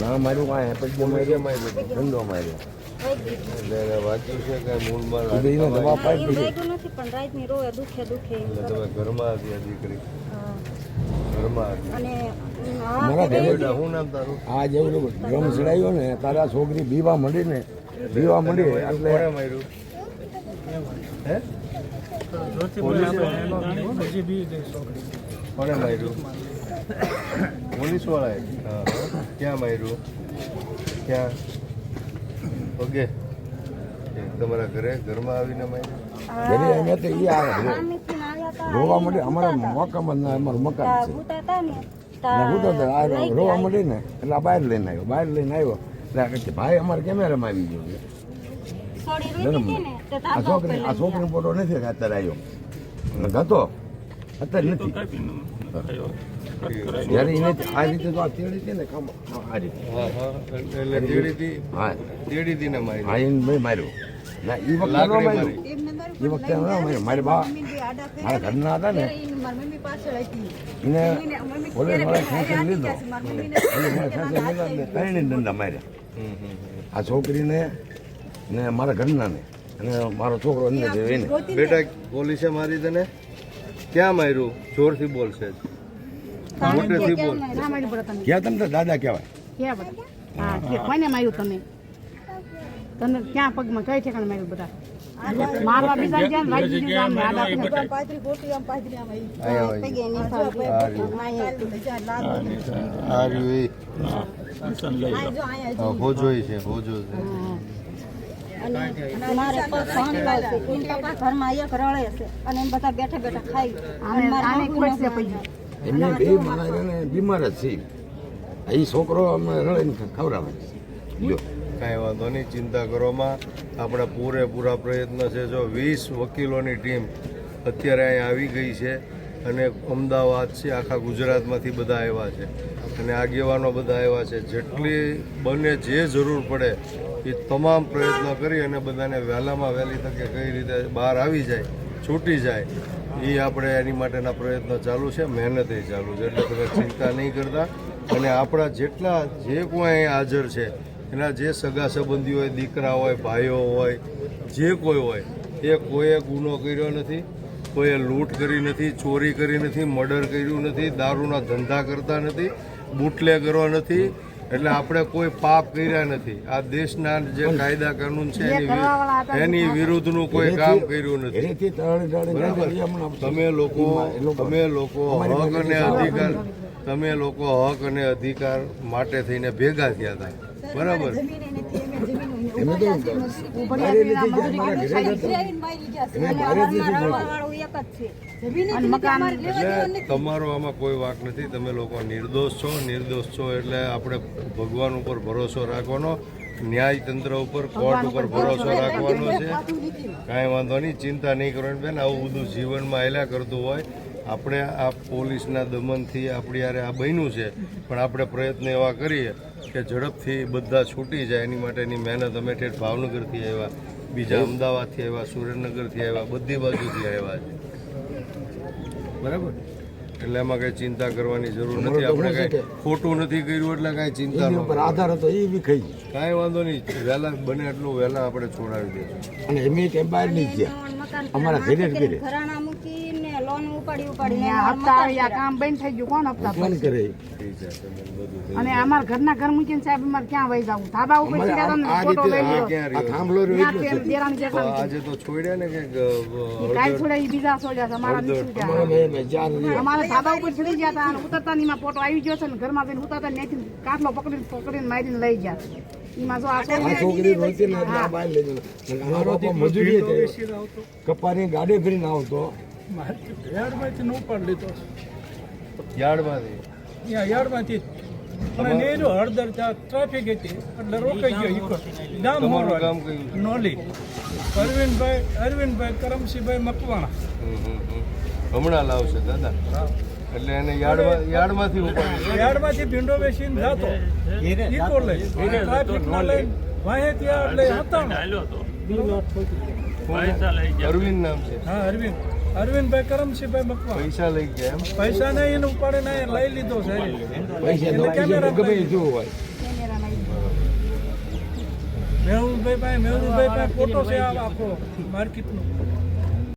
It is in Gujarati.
ના માર્યું કાંઈ પછી પોલીસે માર્યું માર્યું ધંધો માર્યો. વાંચ્યું છે કે મૂળમાં દવા લાગતા પાઈ એવું દીધી લાગ્યું નથી પણ રાતની રોવે દુખે દુખે. એમ એટલે કરે. તમે ઘરમાં હતી આ દીકરી. મારા આ જેવું ડ્રમ ચડાવ્યો ને તારા છોકરી બીવા મળી ને બીવા મંડી કોણે એટલે કોણે માર્યું? પોલીસ વાળાએ હા હા. ક્યાં માર્યું? ક્યાં? ઓકે. એ તમારા ઘરે ઘરમાં આવીને માર્યું? ઘરે અમે તો ઈ આવે રોવા મંડી અમારા સૂતા મકામ જ ના અમારું મકાન છે. રોવા. ને એટલે બહાર લઈને આવ્યો બહાર લઈને આવ્યો. એટલે ભાઈ અમારે કેમેરામાં આવી ગયો આ છોકરી આ છોકરીનો ફોટો નથી અત્યારે આવ્યો. હતો અત્યારે નથી. જ્યારે એને આ રીતે તો આ તેડી હતી ને કામ આ રીતે. હા હા એટલે તેડીથી ને મારી. હા એને ભાઈ માર્યો. ના એ વખતે ન માર્યો. એ વખતે ન માર્યો. મારી બા મારા ઘરના હતા ને. એને પોલીસવાળા ખેંચીને લીધો. વાળા લીધો. ને ત્રણેય દંડા માર્યા. આ છોકરીને ને મારા ઘરનાને અને મારો છોકરો અંદર છે એને. બેટા પોલીસે મારી તને ક્યાં માર્યું જોરથી બોલશે મોટેથી બોલ માર્યું તમે ક્યાં તમને દાદા કહેવાય કોને માર્યું તમે તમે ક્યાં પગમાં કઈ ઠેકાણે માર્યું બધા મારવા બીજા ગયા ને વાગી દીધું આમને આડા પગે. અહીંયા આવી પગે નિશાન આ રહ્યું. આ રહ્યું એ. હા, હોજો છે હોજો છે બીમાર જ છે. એ છોકરો અમે રળીને ખવડાવે જો. કાંઈ વાંધો નહીં, ચિંતા કરવામાં આપણા પૂરેપૂરા પ્રયત્ન છે. જો વીસ વકીલોની ટીમ અત્યારે અહીંયા આવી ગઈ છે અને અમદાવાદ છે, આખા ગુજરાતમાંથી બધા આવ્યા છે. અને આગેવાનો બધા આવ્યા છે. જેટલી બને જે જરૂર પડે એ તમામ પ્રયત્નો કરી અને બધાને વહેલામાં વહેલી તકે કઈ રીતે બહાર આવી જાય, છૂટી જાય, એ આપણે એની માટેના પ્રયત્નો ચાલુ છે, મહેનત ચાલુ છે. એટલે તમે ચિંતા નહીં કરતા. અને આપણા જેટલા જે કોઈ અહીં હાજર છે, એના જે સગા સંબંધી હોય, દીકરા હોય, ભાઈઓ હોય, જે કોઈ હોય, એ કોઈએ ગુનો કર્યો નથી, કોઈએ લૂંટ કરી નથી, ચોરી કરી નથી, મર્ડર કર્યું નથી, દારૂના ધંધા કરતા નથી બુટલે કરવા નથી એટલે આપણે કોઈ પાપ કર્યા નથી. આ દેશના જે કાયદા કાનૂન છે એની એની વિરુદ્ધનું કોઈ કામ કર્યું નથી. તમે લોકો- તમે લોકો હક અને અધિકાર તમે લોકો હક અને અધિકાર માટે થઈને ભેગા થયા હતા. બરાબર. એમે તો તમારો આમાં કોઈ વાક નથી. તમે લોકો નિર્દોષ છો. નિર્દોષ છો એટલે આપણે ભગવાન ઉપર ભરોસો રાખવાનો. ન્યાયતંત્ર ઉપર કોર્ટ ઉપર ભરોસો રાખવાનો છે. કાંઈ વાંધો નહીં. ચિંતા નહીં કરવાની બેન. આવું બધું જીવનમાં એલા કરતું હોય. આપણે આ પોલીસના દમનથી આપણી યારે આ બન્યું છે. પણ આપણે પ્રયત્ન એવા કરીએ કે ઝડપથી બધા છૂટી જાય એની માટેની મહેનત અમે ઠેઠ ભાવનગરથી આવ્યા બીજા અમદાવાદથી આવ્યા સુરેન્દ્રનગરથી આવ્યા બધી બાજુથી આવ્યા છે. બરાબર. એટલે એમાં કઈ ચિંતા કરવાની જરૂર નથી. આપણે કઈ ખોટું નથી કર્યું એટલે કઈ ચિંતા પર આધાર હતો એ બી ખાઈ. કાંઈ વાંધો નહીં. વહેલા બને એટલું વહેલા આપણે છોડાવી દઈશું અને એમ કે બહાર નહીં ગયા અમારા ઘરે જ ઘરે ઘરાણા મૂકીને લોન ઉપાડી ઉપાડીને આ હપ્તા આવે કામ બંધ થઈ ગયું. કોણ હપ્તા બંધ કરે? અને અમારા ઘરના ઘર મૂકીને સાહેબ અમારે ક્યાં વહી જવું? ધાબા ઉપર સીધા તમને ફોટો લઈ થાંભલો રહ્યો આજે તો છોડ્યા ને કે કાઈ કાંઈ છોડે એ બીજા છોડ્યા છે અમારા નથી અમારે છોડ્યા ધાબા ઉપર ચડી ગયા હતા અને ઉતરતા ની ફોટો આવી ગયો છે ને ઘરમાં જઈને ઉતરતા ત્યાંથી કાટલો પકડીને પકડીને મારીને લઈ ગયા. ને કપાની ગાડી ફરીને આવતો. યાર્ડમાંથી? નો ત્યાં યાર્ડમાંથી અને નેરો હળદર ત્યાં ટ્રાફિક હતી. એટલે રોકાઈ ગયો ઈકો ગામ કયું નોલી. અરવિંદભાઈ અરવિંદભાઈ કરમસિંહભાઈ મકવાણા. હમ, હમ, હમ. હમણાં લાવશે દાદા. એટલે એને યાર્ડમાં યાર્ડમાંથી ઉપાડી યાર્ડમાંથી ભીંડો બેસીને જાતો. ઈકો લઈ ટ્રાફિકમાં લઈ વાહે ત્યાં એટલે હતા અરવિંદ નામ છે. હા અરવિંદ. અરવિંદભાઈ કરમસિંહભાઈ મકવા પૈસા લઈ ગયા એમ? પૈસા નહીં એને ઉપાડે ના લઈ લીધો છે. પૈસા ગમે એ હોય. મેહુલભાઈ પાસે મેહુલભાઈ પાસે ફોટો છે આખો માર્કેટનો.